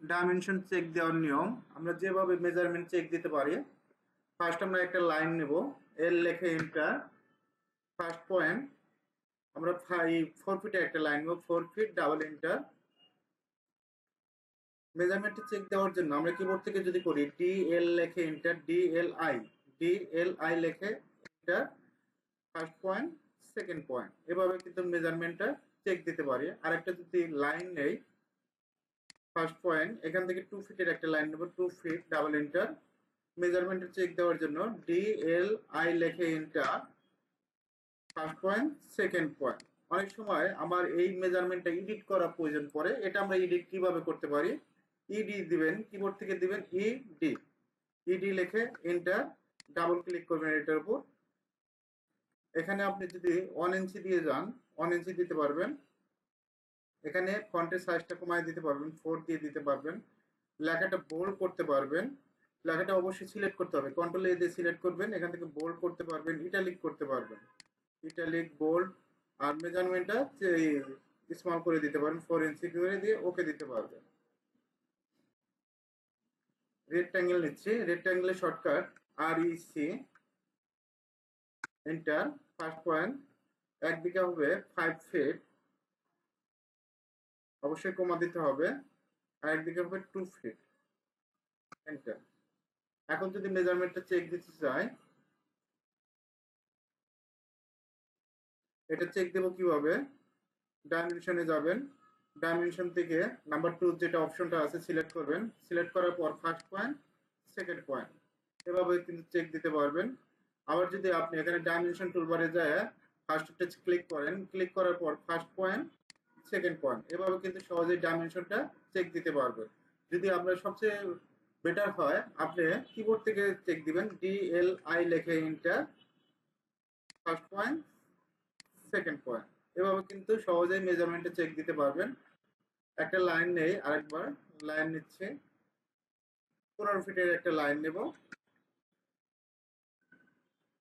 Dimension check দেওয়ার নিয়ম। আমরা যেভাবে মেজারমেন্ট চেক দিতে পারি ফার্স্ট আমরা একটা লাইন নেব এল লেখে এন্টার ফার্স্ট পয়েন্ট আমরা ফোর ফিটে একটা লাইন নেব ফোর ফিট ডাবল এন্টার মেজারমেন্টটা চেক দেওয়ার জন্য আমরা কিবোর্ড থেকে যদি করি ডি এল লেখে enter D L I D L I লেখে enter first point second point এভাবে কিন্তু মেজারমেন্টটা চেক দিতে পারি। আর একটা যদি লাইন নেই ফার্স্ট পয়েন্ট এখান থেকে টু ফিটের একটা লাইন নেব টু ফিট ডাবল এন্টার মেজারমেন্টের চেক দেওয়ার জন্য ডি এল আই লেখে enter first point second point অনেক সময় আমার এই মেজারমেন্টটা এডিট করা প্রয়োজন পড়ে, এটা আমরা এডিট কীভাবে করতে পারি? ইডি দিবেন কিবোর্ড থেকে দিবেন ইডি ইডি লেখে এন্টার ডাবল ক্লিক করবেন এটার উপর। এখানে আপনি যদি ওয়ান ইঞ্চি দিয়ে যান ওয়ান ইঞ্চি দিতে পারবেন। এখানে ফন্টের সাইজটা কমায় দিতে পারবেন ফোর দিয়ে দিতে পারবেন। লেখাটা বোল্ড করতে পারবেন। লেখাটা অবশ্যই সিলেক্ট করতে হবে। কন্ট্রোল এ দিয়ে সিলেক্ট করবেন, এখান থেকে বোল্ড করতে পারবেন ইটালিক করতে পারবেন। ইটালিক বোল্ড আর মেজারমেন্টটা স্মল করে দিতে পারবেন ফোর ইঞ্চি করে দিয়ে ওকে দিতে পারবেন। রেক্ট্যাঙ্গেল নিচ্ছি। রেক্ট্যাঙ্গেলের shortcut R E C enter first point একদিকে হবে ফাইভ ফিট অবশ্যই কমা দিতে হবে। আর একদিকে হবে টু ফিট এন্টার এখন যদি মেজারমেন্টটা চেক দিতে চাই, এটা চেক দেবো কীভাবে? ডাইমেনশনে যাবেন। ডাইমেনশন থেকে নাম্বার টু যেটা অপশনটা আছে সিলেক্ট করবেন। সিলেক্ট করার পর ফার্স্ট পয়েন্ট সেকেন্ড পয়েন্ট এভাবে কিন্তু চেক দিতে পারবেন। আবার যদি আপনি এখানে ডাইমেনশন টুলবারে যায় ফার্স্ট ফার্স্টটা ক্লিক করেন। ক্লিক করার পর ফার্স্ট পয়েন্ট সেকেন্ড পয়েন্ট এভাবে কিন্তু সহজেই ডাইমেনশনটা চেক দিতে পারবেন যদি আপনার সবচেয়ে বেটার হয়, আপনি কিবোর্ড থেকে চেক দিবেন ডি এল আই লেখে enter first point second point এভাবে কিন্তু সহজেই মেজারমেন্টে চেক দিতে পারবেন। একটা লাইন নেই, আরেকবার লাইন নিচ্ছে। পনেরো ফিটের একটা লাইন নেব।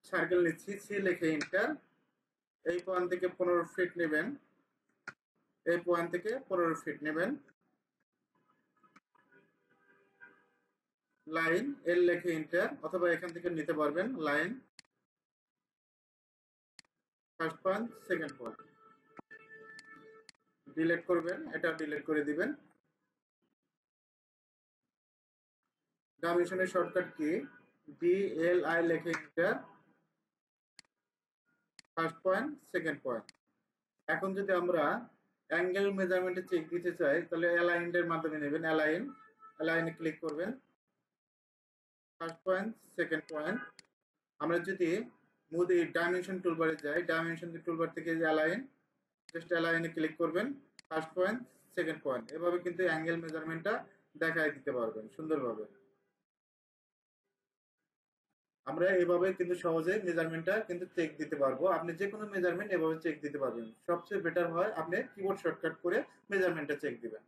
সার্কেল নিচ্ছি সি লেখে ইন্টার এই পয়েন্ট থেকে পনেরো ফিট নেবেন। এই পয়েন্ট থেকে পনেরো ফিট নেবেন। লাইন এল লেখে ইন্টার অথবা এখান থেকে নিতে পারবেন line first point second point delete করবেন, এটা ডিলেট করে দিবেন। ডাইমেনশনের শর্টকাট কি? ডি এল আই লেখে enter first point second point এখন যদি আমরা অ্যাঙ্গেল মেজারমেন্টে চেক দিতে চাই, তাহলে অ্যালাইনের মাধ্যমে নেবেন অ্যালাইন অ্যালাইনে ক্লিক করবেন। ফার্স্ট পয়েন্ট সেকেন্ড পয়েন্ট আমরা যদি মুদি ডাইমেনশন টুলবারে যাই ডাইমেনশন টুলবার থেকে যে অ্যালাইন জাস্ট অ্যালাইনে ক্লিক করবেন। ফার্স্ট পয়েন্ট সেকেন্ড পয়েন্ট এভাবে কিন্তু অ্যাঙ্গেল মেজারমেন্টটা দেখায় দিতে পারবেন সুন্দরভাবে। আমরা এভাবে কিন্তু সহজে মেজারমেন্টটা কিন্তু চেক দিতে পারব। আপনি যে কোনো মেজারমেন্ট এভাবে চেক দিতে পারবেন। সবচেয়ে বেটার হয় আপনি কিবোর্ড শর্টকাট করে মেজারমেন্টটা চেক দিবেন।